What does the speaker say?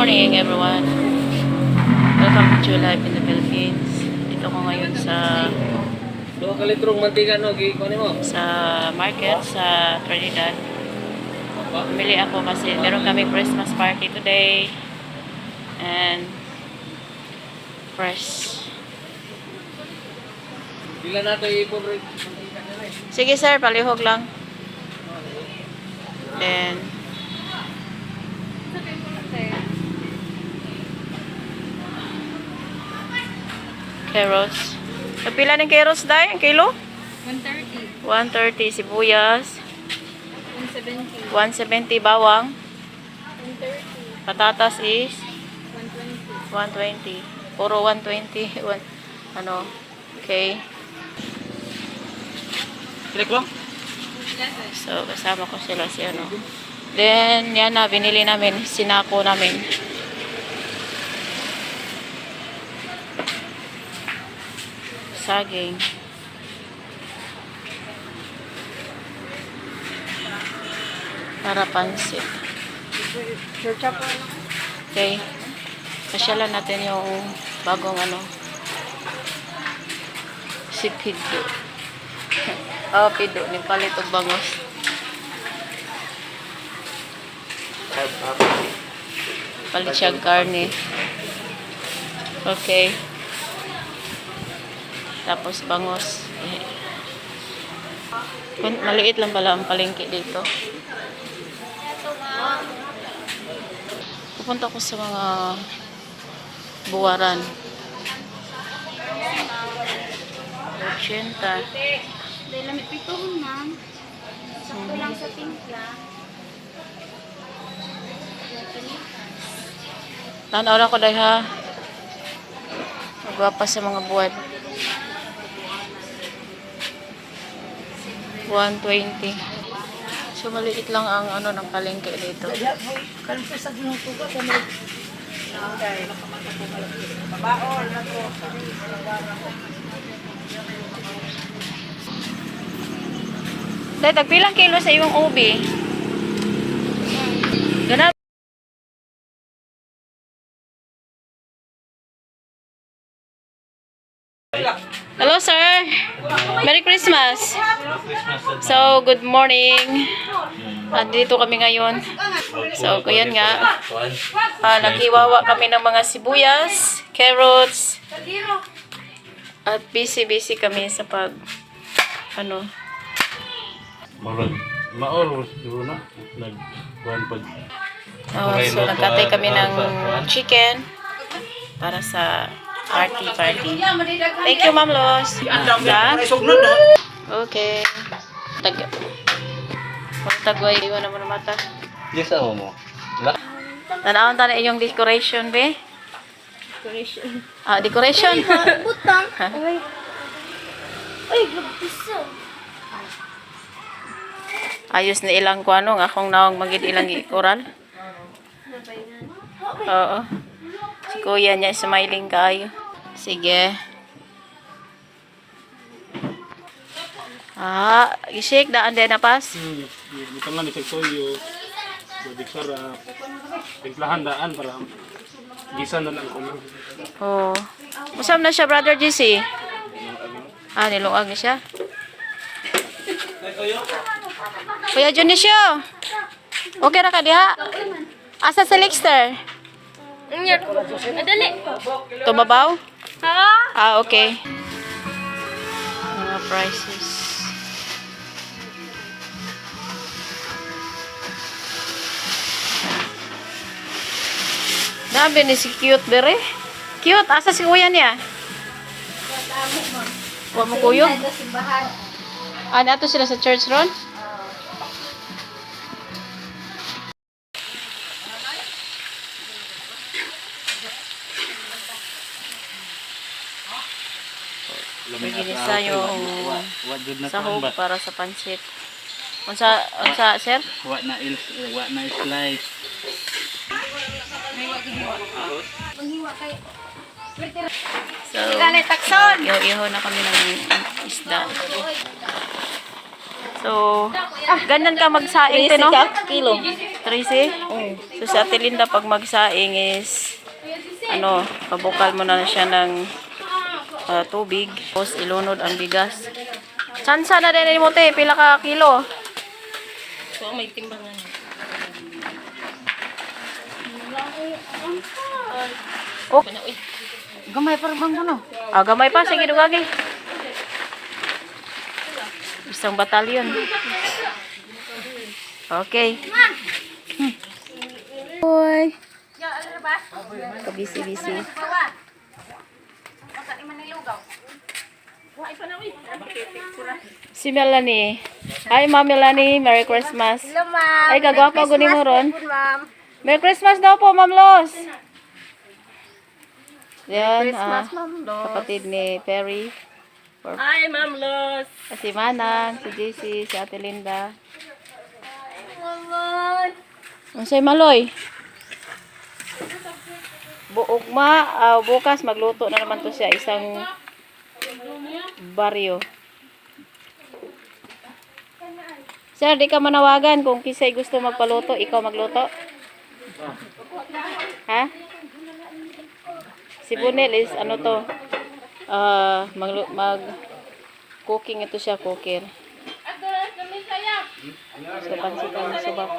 morning everyone. Welcome to Live in the Philippines. Dito ko ngayon sa Dua ka litrong mantika no, gi ko mo. sa market sa Trinidad. Bumili ako kasi meron kami Christmas party today. And fresh. Dila na eh. Sige sir, palihog lang. Then carrots. Kapila ng carrots dahil? Kilo? 130, 130 sibuyas, 170, 170 bawang, 130, patatas is 120. 120. Puro 120. One, ano, okay. Click lang. So, kasama ko sila si ano. Then, yan na, binili namin, sinako namin. Saging. Para pansit. Okay. Pasyalan natin yung bagong ano. Si Pido. oh, Pido. Ni palit og bangos. Palit siya karne. Okay. Tapos bangos. Maliit lang pala ang palengke dito. Pupunta ko sa mga buwaran. 80. Dahil lamit pito ma'am. Sakto lang sa timpla. Tanaw na ko dahil ha. Magwapa sa mga buwan. 120. So, maliit lang ang ano ng palengke dito. Dahil, tagpilang kilo sa iyong ubi. Sir. Merry Christmas. So, good morning. Andito kami ngayon. So, yun nga. Ah, naghiwawa kami ng mga sibuyas, carrots, at busy-busy kami sa pag, ano, Marag, maol siguro na. Nag, kuhan pag, oh, so nagkatay kami ng chicken para sa party party. Thank you, Ma'am Los. Ah, Okay. Tag Mga tagway, iwan naman ang mata. Yes, amo mo. Tanawon ta na iyong decoration, be? Decoration. Ah, decoration. Butang. Ay. Ay, gagpiso. Ayos na ilang kuano nga kung nawang magid ilang ikoral. Oo. Si kuya niya smiling kayo. Sige. Ah, i-shake daan din na pas. hmm, ito lang ni Toyo, Budi sarap, Tiglahan daan para gisa na lang ko. Oh. Usam na siya, Brother GC. Ah, nilungag na siya. Kuya Junisio. Okay ra ka diha? Asa si Lexter? Madali. Tumabaw? Ha? Ah, okay. Mga prices. Dami ni si cute bere. Cute, asa si kuya niya? Wa mo kuyo? Sa simbahan. Ah, nato sila sa church ron? Ginisa yung sahog para sa pansit. Unsa unsa sir? Wa na il, wa na slice. So, takson. iho-iho na kami ng isda. So, ganun ka magsaing te, no? kilo. Tracy? So sa Ate Linda pag magsaing is ano, pabukal mo na siya ng ah, tubig. Tapos ilunod ang bigas. Sansa na din mo te, pila ka kilo? So, may timbangan. Oh. Gamay pa bang ano? Ah, gamay pa. Sige, dugagi. Isang batalyon. Okay. Hmm. Hoy. Kabisi-bisi. Si Melanie. Hi, Ma'am Melanie. Merry Christmas. Hello, ma'am. Ay, kagwapa ko ni mo ron. Merry Christmas daw po, Ma'am Los. Yan, ah, Ma'am. kapatid ni Perry. Hi, Ma'am Los. Si Manang, si JC, si Ate Linda. Ang say Maloy. Buugma, ah, bukas magluto na naman to siya isang baryo. Sir, di ka manawagan kung kisay gusto magpaluto, ikaw magluto? Ha? Si Bunel is ano to? Ah, mag, mag cooking ito siya, cooker. So, pansitan subak.